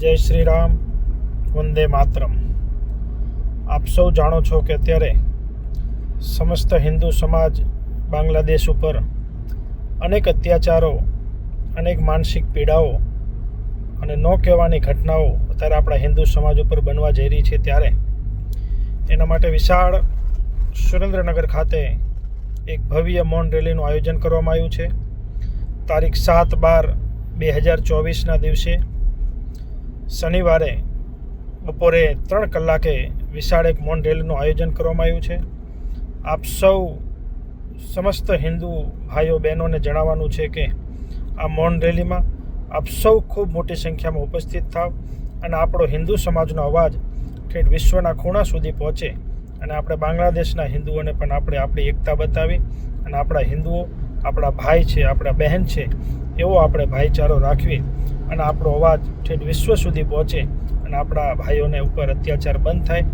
જય શ્રી રામ, વંદે માતરમ. આપ સૌ જાણો છો કે અત્યારે સમસ્ત હિન્દુ સમાજ બાંગ્લાદેશ ઉપર અનેક અત્યાચારો, અનેક માનસિક પીડાઓ અને ન કહેવાની ઘટનાઓ અત્યારે આપણા હિન્દુ સમાજ ઉપર બનવા જઈ રહી છે ત્યારે. એના માટે વિશાળ સુરેન્દ્રનગર ખાતે એક ભવ્ય મૌન રેલીનું આયોજન કરવામાં આવ્યું છે. તારીખ સાત બાર બે હજાર ચોવીસના દિવસે શનિવારે બપોરે ત્રણ કલાકે વિશાળ એક મૌન રેલીનું આયોજન કરવામાં આવ્યું છે. આપ સૌ સમસ્ત હિન્દુ ભાઈઓ, બહેનોને જણાવવાનું છે કે આ મૌન રેલીમાં આપ સૌ ખૂબ મોટી સંખ્યામાં ઉપસ્થિત થાવ અને આપણો હિન્દુ સમાજનો અવાજ ઠેઠ વિશ્વના ખૂણા સુધી પહોંચે અને આપણે બાંગ્લાદેશના હિન્દુઓને પણ આપણે આપણી એકતા બતાવી અને આપણા હિન્દુઓ, આપણા ભાઈ છે, આપણા બહેન છે, એવો આપણે ભાઈચારો રાખવી અને આપણો અવાજ ઠેઠ વિશ્વ સુધી પહોંચે અને આપણા ભાઈઓને ઉપર અત્યાચાર બંધ થાય,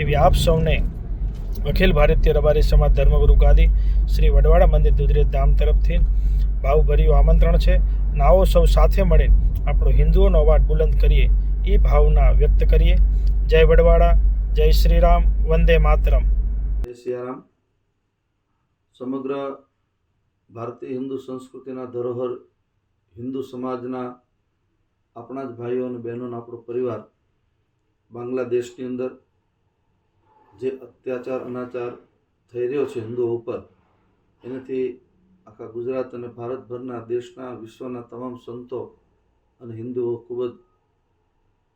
એવી આપ સૌને અખિલ ભારતીય રબારી સમાજ ધર્મગુરુ ગાદી શ્રી વડવાડા મંદિર દુધરેજ ધામ તરફથી ભાવભર્યું આમંત્રણ છે. અને સૌ સાથે મળે આપણો હિન્દુઓનો અવાજ બુલંદ કરીએ, એ ભાવના વ્યક્ત કરીએ. જય વડવાડા, જય શ્રીરામ, વંદે માતરમ. જય સિયારામ. સમગ્ર ભારતીય હિન્દુ સંસ્કૃતિના ધરોહર હિન્દુ સમાજના આપણા જ ભાઈઓ અને બહેનોનો આપણો પરિવાર બાંગ્લાદેશની અંદર જે અત્યાચાર, અનાચાર થઈ રહ્યો છે હિન્દુઓ ઉપર, એનાથી આખા ગુજરાત અને ભારતભરના દેશના વિશ્વના તમામ સંતો અને હિન્દુઓ ખૂબ જ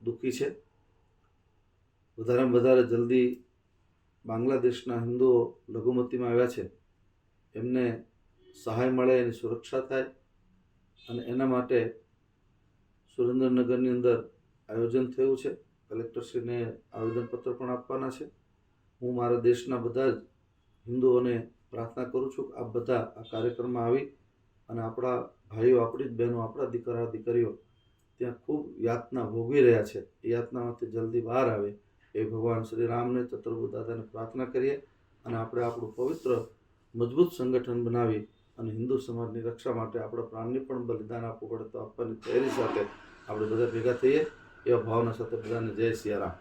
દુઃખી છે. વધારેમાં વધારે જલ્દી બાંગ્લાદેશના હિન્દુઓ લઘુમતીમાં આવ્યા છે. એમને સહાય મળે, એની સુરક્ષા થાય અને એના માટે સુરેન્દ્રનગરની અંદર આયોજન થયું છે. કલેક્ટરશ્રીને આવેદનપત્ર પણ આપવાના છે. હું મારા દેશના બધા જ હિન્દુઓને પ્રાર્થના કરું છું કે આપ બધા આ કાર્યક્રમમાં આવી અને આપણા ભાઈઓ, આપણી જ બહેનો, આપણા દીકરા, દીકરીઓ ત્યાં ખૂબ યાતના ભોગવી રહ્યા છે. એ યાતનામાંથી જલ્દી બહાર આવે એ ભગવાન શ્રી રામને ચતુર્ભુ દાદાને પ્રાર્થના કરીએ અને આપણે આપણું પવિત્ર, મજબૂત સંગઠન બનાવી અને હિન્દુ સમાજની રક્ષા માટે આપણા પ્રાણની પણ બલિદાન આપવું પડે તો આપવાની તૈયારી સાથે આપણે બધા ભેગા થઈએ એવા ભાવના સાથે બધાને જય સિયારામ.